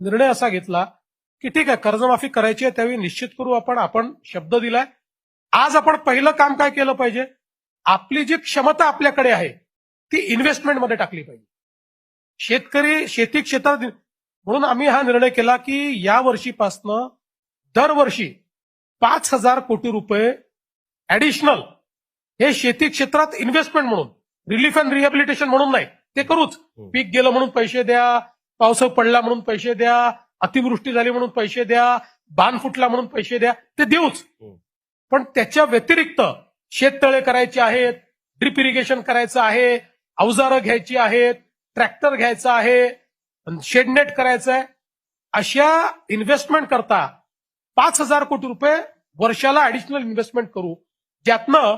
निर्णय असा घेतला की ठीक आहे कर्जमाफी करायची आहे त्यावेळी निश्चित करू आपण आपण शब्द दिलाय. आज आपण पहिलं काम काय केलं पाहिजे? आपली जी क्षमता आपल्याकडे आहे ती इन्व्हेस्टमेंटमध्ये टाकली पाहिजे. शेतकरी शेती क्षेत्रात म्हणून आम्ही हा निर्णय केला की या वर्षीपासनं दरवर्षी पाच हजार कोटी रुपये ऍडिशनल हे शेती क्षेत्रात इन्व्हेस्टमेंट म्हणून रिलीफ अँड रिहॅबिलिटेशन म्हणून नाही ते करूच. हम्म. पीक गेलं म्हणून पैसे द्या पाऊस पडला म्हणून पैसे द्या अतिवृष्टी झाली म्हणून पैसे द्या बाण फुटला म्हणून पैसे द्या ते देऊच. हम्म. पण त्याच्या व्यतिरिक्त शेततळे करायचे आहेत ड्रिप इरिगेशन करायचं आहे अवजारं घ्यायची आहेत ट्रॅक्टर घ्यायचा आहे शेडनेट करायचं आहे. अशा इन्व्हेस्टमेंट करता पाच हजार कोटी रुपये वर्षाला ऍडिशनल इन्व्हेस्टमेंट करू ज्यातनं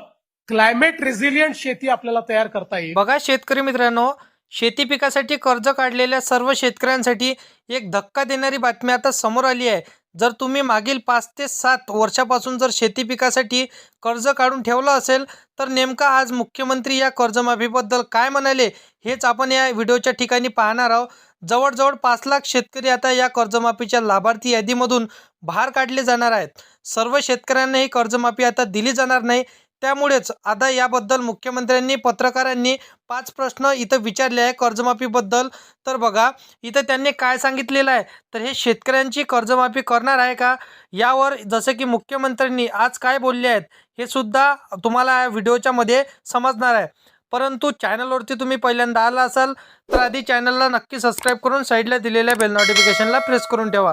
क्लायमेट रेझिलियंट शेती आपल्याला तयार करता येईल. बघा शेतकरी मित्रांनो शेती पिकासाठी कर्ज काढलेल्या सर्व शेतकऱ्यांसाठी एक धक्का देणारी बातमी आता समोर आली आहे. जर तुम्ही मागील पाच ते सात वर्षापासून जर शेती पिकासाठी कर्ज काढून ठेवलं असेल तर नेमका आज मुख्यमंत्री या कर्जमाफीबद्दल काय म्हणाले हेच आपण या व्हिडिओच्या ठिकाणी पाहणार आहोत. जवळजवळ पाच लाख शेतकरी आता या कर्जमाफीच्या लाभार्थी यादीमधून बाहेर काढले जाणार आहेत. सर्व शेतकऱ्यांना ही कर्जमाफी आता दिली जाणार नाही. त्यामुळेच आता याबद्दल मुख्यमंत्र्यांनी पत्रकारांनी पाच प्रश्न इथं विचारले आहे कर्जमाफीबद्दल. तर बघा इथं त्यांनी काय सांगितलेलं आहे? तर हे शेतकऱ्यांची कर्जमाफी करणार आहे का? यावर जसं की मुख्यमंत्र्यांनी आज काय बोलले आहेत हे सुद्धा तुम्हाला या व्हिडिओच्या मध्ये समजणार आहे. परंतु चॅनलवरती तुम्ही पहिल्यांदा आला असाल तर आधी चॅनलला नक्की सबस्क्राईब करून साईडला दिलेल्या बेल नोटिफिकेशनला प्रेस करून ठेवा.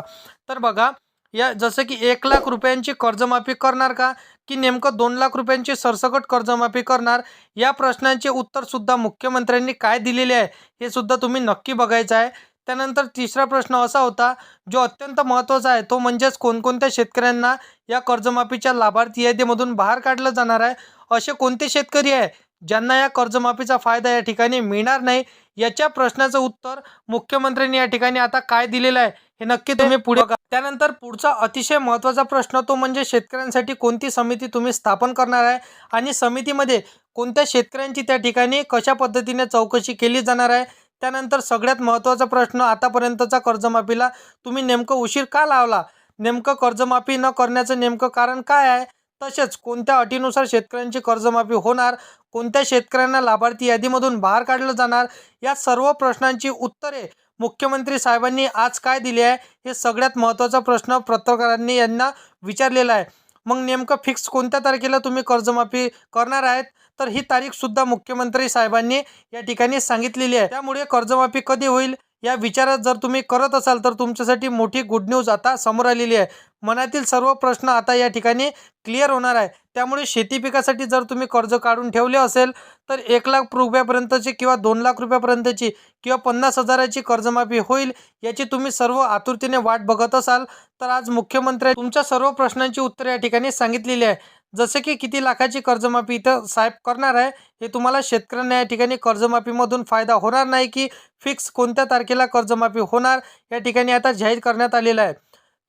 तर बघा या जसं की एक लाख रुपयांची कर्जमाफी करणार का? की नेमकं दोन लाख रुपयांची सरसकट कर्जमाफी करणार? या प्रश्नांचे उत्तरसुद्धा मुख्यमंत्र्यांनी काय दिलेले आहे हे सुद्धा तुम्ही नक्की बघायचं आहे. त्यानंतर तिसरा प्रश्न असा होता जो अत्यंत महत्त्वाचा आहे तो म्हणजेच कोणकोणत्या शेतकऱ्यांना या कर्जमाफीच्या लाभार्थी यादीमधून बाहेर काढलं जाणार आहे? असे कोणते शेतकरी आहे ज्यांना या कर्जमाफीचा फायदा या ठिकाणी मिळणार नाही? याच्या प्रश्नाचं उत्तर मुख्यमंत्र्यांनी या ठिकाणी आता काय दिलेलं आहे हे नक्की तुम्ही पुढे त्यानंतर पुढचा अतिशय महत्त्वाचा प्रश्न तो म्हणजे शेतकऱ्यांसाठी कोणती समिती तुम्ही स्थापन करणार आहे? आणि समितीमध्ये कोणत्या शेतकऱ्यांची त्या ठिकाणी कशा पद्धतीने चौकशी केली जाणार आहे? त्यानंतर सगळ्यात महत्त्वाचा प्रश्न आतापर्यंतचा कर्जमाफीला तुम्ही नेमकं उशीर का लावला? नेमकं कर्जमाफी न करण्याचं नेमकं कारण काय आहे? तसेच कोणत्या अटीनुसार शेतकऱ्यांची कर्जमाफी होणार? कोणत्या शेतकऱ्यांना लाभार्थी यादीमधून बाहेर काढलं जाणार? या सर्व प्रश्नांची उत्तरे मुख्यमंत्री साहेबांनी आज काय दिले आहे? हे सगळ्यात महत्त्वाचा प्रश्न पत्रकारांनी यांना विचारलेला आहे. मग नेमकं फिक्स कोणत्या तारखेला तुम्ही कर्जमाफी करणार आहेत? तर ही तारीखसुद्धा मुख्यमंत्री साहेबांनी या ठिकाणी सांगितलेली आहे. त्यामुळे कर्जमाफी कधी होईल? या विचारात जर तुम्ही करत असाल तर तुमच्यासाठी मोठी गुड न्यूज आता समोर आलेली आहे. मनातील सर्व प्रश्न आता या ठिकाणी क्लिअर होणार आहे. त्यामुळे शेती पिकासाठी जर तुम्ही कर्ज काढून ठेवले असेल तर एक लाख रुपयापर्यंतची किंवा दोन लाख रुपयापर्यंतची किंवा पन्नास हजाराची कर्जमाफी होईल याची तुम्ही सर्व आतुरतेने वाट बघत असाल. तर आज मुख्यमंत्री तुमच्या सर्व प्रश्नांची उत्तरे या ठिकाणी सांगितलेली आहे. जसे की किती लाखाची कर्जमाफी इथं साहेब करणार आहे हे तुम्हाला शेतकऱ्यांना या ठिकाणी कर्जमाफीमधून फायदा होणार नाही की फिक्स कोणत्या तारखेला कर्जमाफी होणार या ठिकाणी आता जाहीर करण्यात आलेलं आहे.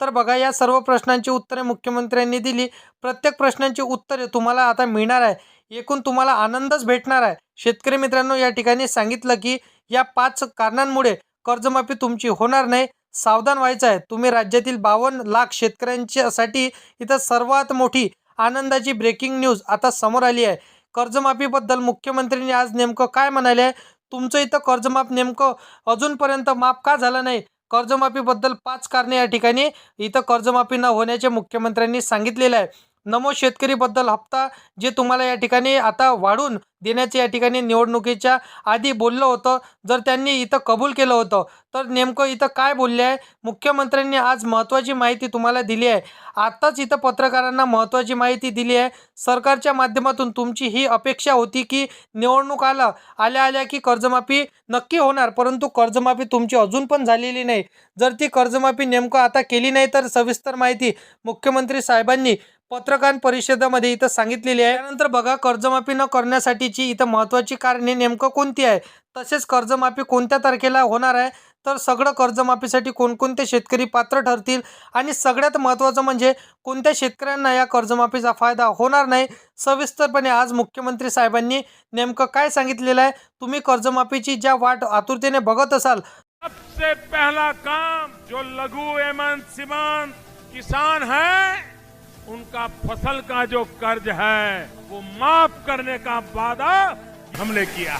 तर बघा या सर्व प्रश्नांची उत्तरे मुख्यमंत्र्यांनी दिली. प्रत्येक प्रश्नांची उत्तरे तुम्हाला आता मिळणार आहे. एकूण तुम्हाला आनंदच भेटणार आहे. शेतकरी मित्रांनो या ठिकाणी सांगितलं की या पाच कारणांमुळे कर्जमाफी तुमची होणार नाही. सावधान व्हायचं आहे. तुम्ही राज्यातील बावन्न लाख शेतकऱ्यांच्यासाठी इथं सर्वात मोठी आनंदाची ब्रेकिंग न्यूज आता समोर आली आहे. कर्जमाफीबद्दल मुख्यमंत्र्यांनी आज नेमकं काय म्हणाले आहे? तुमचं इथं कर्जमाफ नेमकं अजूनपर्यंत माफ का झालं नाही? कर्जमाफीबद्दल पाच कारणे या ठिकाणी इथं कर्जमाफी न होण्याचे मुख्यमंत्र्यांनी सांगितलेलं आहे. नमो शेतकरीबद्दल हप्ता जे तुम्हाला या ठिकाणी आता वाढून देण्याचे या ठिकाणी निवडणुकीच्या आधी बोललं होतं जर त्यांनी इथं कबूल केलं होतं तर नेमकं इथं काय बोलले आहे? मुख्यमंत्र्यांनी आज महत्त्वाची माहिती तुम्हाला दिली आहे. आत्ताच इथं पत्रकारांना महत्त्वाची माहिती दिली आहे. सरकारच्या माध्यमातून तुमची ही अपेक्षा होती की निवडणूक आलं आल्या आल्या की कर्जमाफी नक्की होणार परंतु कर्जमाफी तुमची अजून पण झालेली नाही. जर ती कर्जमाफी नेमकं आता केली नाही तर सविस्तर माहिती मुख्यमंत्री साहेबांनी पत्रकार परिषदेमध्ये इथं सांगितलेली आहे. त्यानंतर बघा कर्जमाफी न करण्यासाठीची इथं महत्त्वाची कारणे नेमकं कोणती आहे? तसेच कर्जमाफी कोणत्या तारखेला होणार आहे? तर सगळं कर्जमाफीसाठी कोणकोणते शेतकरी पात्र ठरतील? आणि सगळ्यात महत्त्वाचं म्हणजे कोणत्या शेतकऱ्यांना या कर्जमाफीचा फायदा होणार नाही? सविस्तरपणे आज मुख्यमंत्री साहेबांनी नेमकं काय सांगितलेलं आहे? तुम्ही कर्जमाफीची ज्या वाट आतुरतेने बघत असाल सबसे पहला काम जो लघु एवं सीमांत किसान है उनका फसल का जो कर्ज है वो माफ करने का वादा हमने किया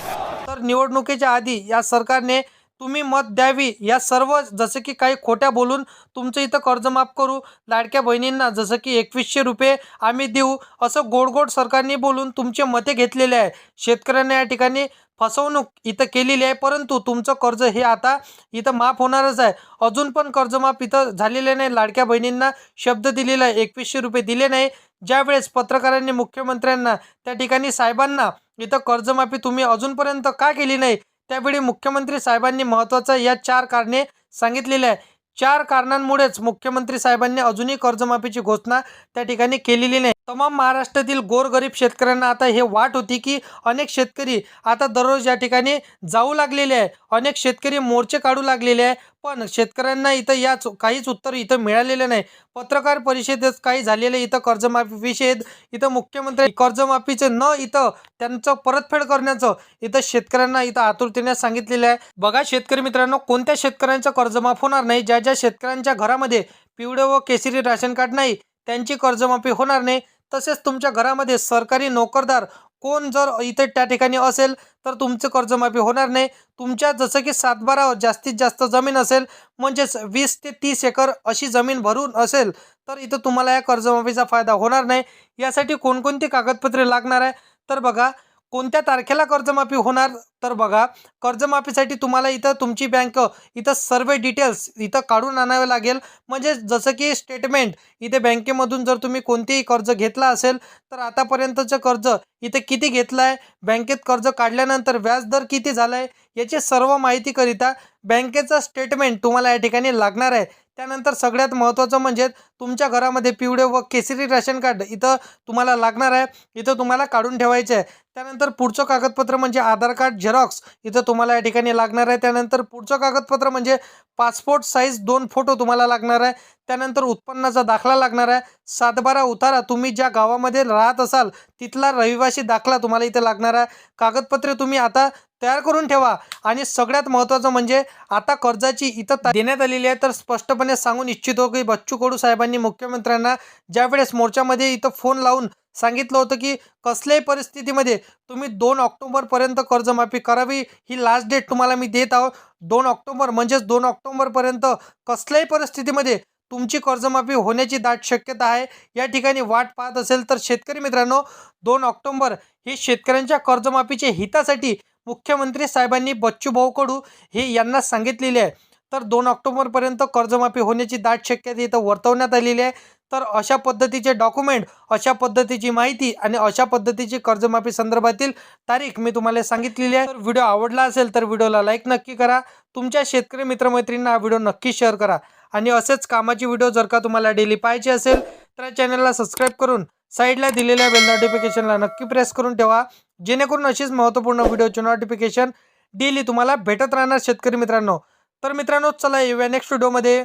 तर निवडणुकीच्या आधी या सरकारने तुम्ही मत द्यावी. या सर्व जसं की काही खोट्या बोलून तुमचं इथं कर्ज माफ करू. लाडक्या बहिणींना जसं की एकवीसशे रुपये आम्ही देऊ. असं गोड गोड सरकारने बोलून तुमचे मते घेतलेले आहे. शेतकऱ्यांना या ठिकाणी फसवणूक इथं केलेली आहे. परंतु तुमचं कर्ज हे आता इथं माफ होणारच आहे. अजून पण कर्जमाफ इथं झालेले नाही. लाडक्या बहिणींना शब्द दिलेला आहे. एकवीसशे रुपये दिले नाही. ज्यावेळेस पत्रकारांनी मुख्यमंत्र्यांना त्या ठिकाणी साहेबांना इथं कर्जमाफी तुम्ही अजूनपर्यंत का केली नाही? त्यावेळी मुख्यमंत्री साहेबांनी महत्त्वाचं या चार कारणे सांगितलेली आहे चार कारणांमुळेच मुख्यमंत्री साहेबांनी अजूनही कर्जमाफीची घोषणा त्या ठिकाणी केलेली नाही. तमाम महाराष्ट्रातील गोरगरीब शेतकऱ्यांना आता हे वाट होती की अनेक शेतकरी आता दररोज या ठिकाणी जाऊ लागलेले आहे. अनेक शेतकरी मोर्चे काढू लागलेले आहे. पण शेतकऱ्यांना इथं याच काहीच उत्तर इथं मिळालेलं नाही. पत्रकार परिषदेत काही झालेले इथं कर्जमाफी विषय इथं मुख्यमंत्री कर्जमाफीचं न इथं त्यांचं परतफेड करण्याचं इथं शेतकऱ्यांना इथं आतुरतेने सांगितलेलं आहे. बघा शेतकरी मित्रांनो कोणत्या शेतकऱ्यांचं कर्जमाफ होणार नाही? ज्या ज्या शेतकऱ्यांच्या घरामध्ये पिवळे व केसरी राशन कार्ड नाही त्यांची कर्जमाफी होणार नाही. तसेच तुमच्या घरामध्ये सरकारी नोकरदार कोण जर इथे त्या ठिकाणी असेल तर तुमचं कर्जमाफी होणार नाही. तुमच्या जसं की सातबारा जास्तीत जास्त जमीन असेल म्हणजेच वीस ते तीस एकर अशी जमीन भरून असेल तर इथं तुम्हाला या कर्जमाफीचा फायदा होणार नाही. यासाठी कोणकोणती कागदपत्रे लागणार आहे? तर बघा कोणत्या तारखेला कर्जमाफी होणार? तर बघा कर्जमाफीसाठी तुम्हाला इथं तुमची बँक इथं सर्व डिटेल्स इथं काढून आणावे लागेल. म्हणजे जसं की स्टेटमेंट इथे बँकेमधून जर तुम्ही कोणतेही कर्ज घेतला असेल तर आतापर्यंतचं कर्ज इथे किती घेतलं आहे बँकेत कर्ज काढल्यानंतर व्याजदर किती झाला आहे याची सर्व माहितीकरिता बँकेचं स्टेटमेंट तुम्हाला या ठिकाणी लागणार आहे. त्यानंतर सगळ्यात महत्त्वाचं म्हणजे तुमच्या घरामध्ये पिवळे व केसरी राशन कार्ड इथं तुम्हाला लागणार आहे. इथं तुम्हाला काढून ठेवायचं आहे. त्यानंतर पुढचं कागदपत्र म्हणजे आधार कार्ड झेरॉक्स इथं तुम्हाला या ठिकाणी लागणार आहे. त्यानंतर पुढचं कागदपत्र म्हणजे पासपोर्ट साईज दोन फोटो तुम्हाला लागणार आहे. त्यानंतर उत्पन्नाचा दाखला लागणार आहे. सातबारा उतारा तुम्ही ज्या गावामध्ये राहत असाल तिथला रहिवासी दाखला तुम्हाला इथे लागणार आहे. कागदपत्रे तुम्ही आता तयार करून ठेवा. आणि सगळ्यात महत्त्वाचं म्हणजे आता कर्जाची इथं देण्यात आलेली आहे. तर स्पष्टपणे सांगून इच्छितो की बच्चू कडू साहेबांनी मुख्यमंत्र्यांना ज्यावेळेस मोर्चामध्ये इथं फोन लावून सांगितलं होतं की कसल्याही परिस्थितीमध्ये तुम्ही दोन ऑक्टोबरपर्यंत कर्जमाफी करावी ही लास्ट डेट तुम्हाला मी देत आहो. दोन ऑक्टोबर म्हणजेच दोन ऑक्टोबरपर्यंत कसल्याही परिस्थितीमध्ये तुमची कर्जमाफी होण्याची दाट शक्यता आहे. या ठिकाणी वाट पाहत असेल तर शेतकरी मित्रांनो दोन ऑक्टोबर हे शेतकऱ्यांच्या कर्जमाफीच्या हितासाठी मुख्यमंत्री साहेबांनी बच्चूभाऊ कडू हे यांना सांगितलेले आहे. तर दोन ऑक्टोबरपर्यंत कर्जमाफी होण्याची दाट शक्यता इथं वर्तवण्यात आलेली आहे. तर अशा पद्धतीचे डॉक्युमेंट अशा पद्धतीची माहिती आणि अशा पद्धतीची कर्जमाफी संदर्भातील तारीख मी तुम्हाला सांगितलेली आहे. तर व्हिडिओ आवडला असेल तर व्हिडिओला लाईक नक्की करा. तुमच्या शेतकरी मित्रमैत्रींना हा व्हिडिओ नक्की शेअर करा. आणि असेच कामाची व्हिडिओ जर का तुम्हाला डेली पाहिजे असेल तर चॅनलला सबस्क्राईब करून साईडला दिलेल्या बेल नोटिफिकेशनला नक्की प्रेस करून ठेवा. जेणेकरून अशीच महत्त्वपूर्ण व्हिडिओची नोटिफिकेशन डेली तुम्हाला भेटत राहणार शेतकरी मित्रांनो. तर मित्रांनो चला येऊया नेक्स्ट व्हिडिओमध्ये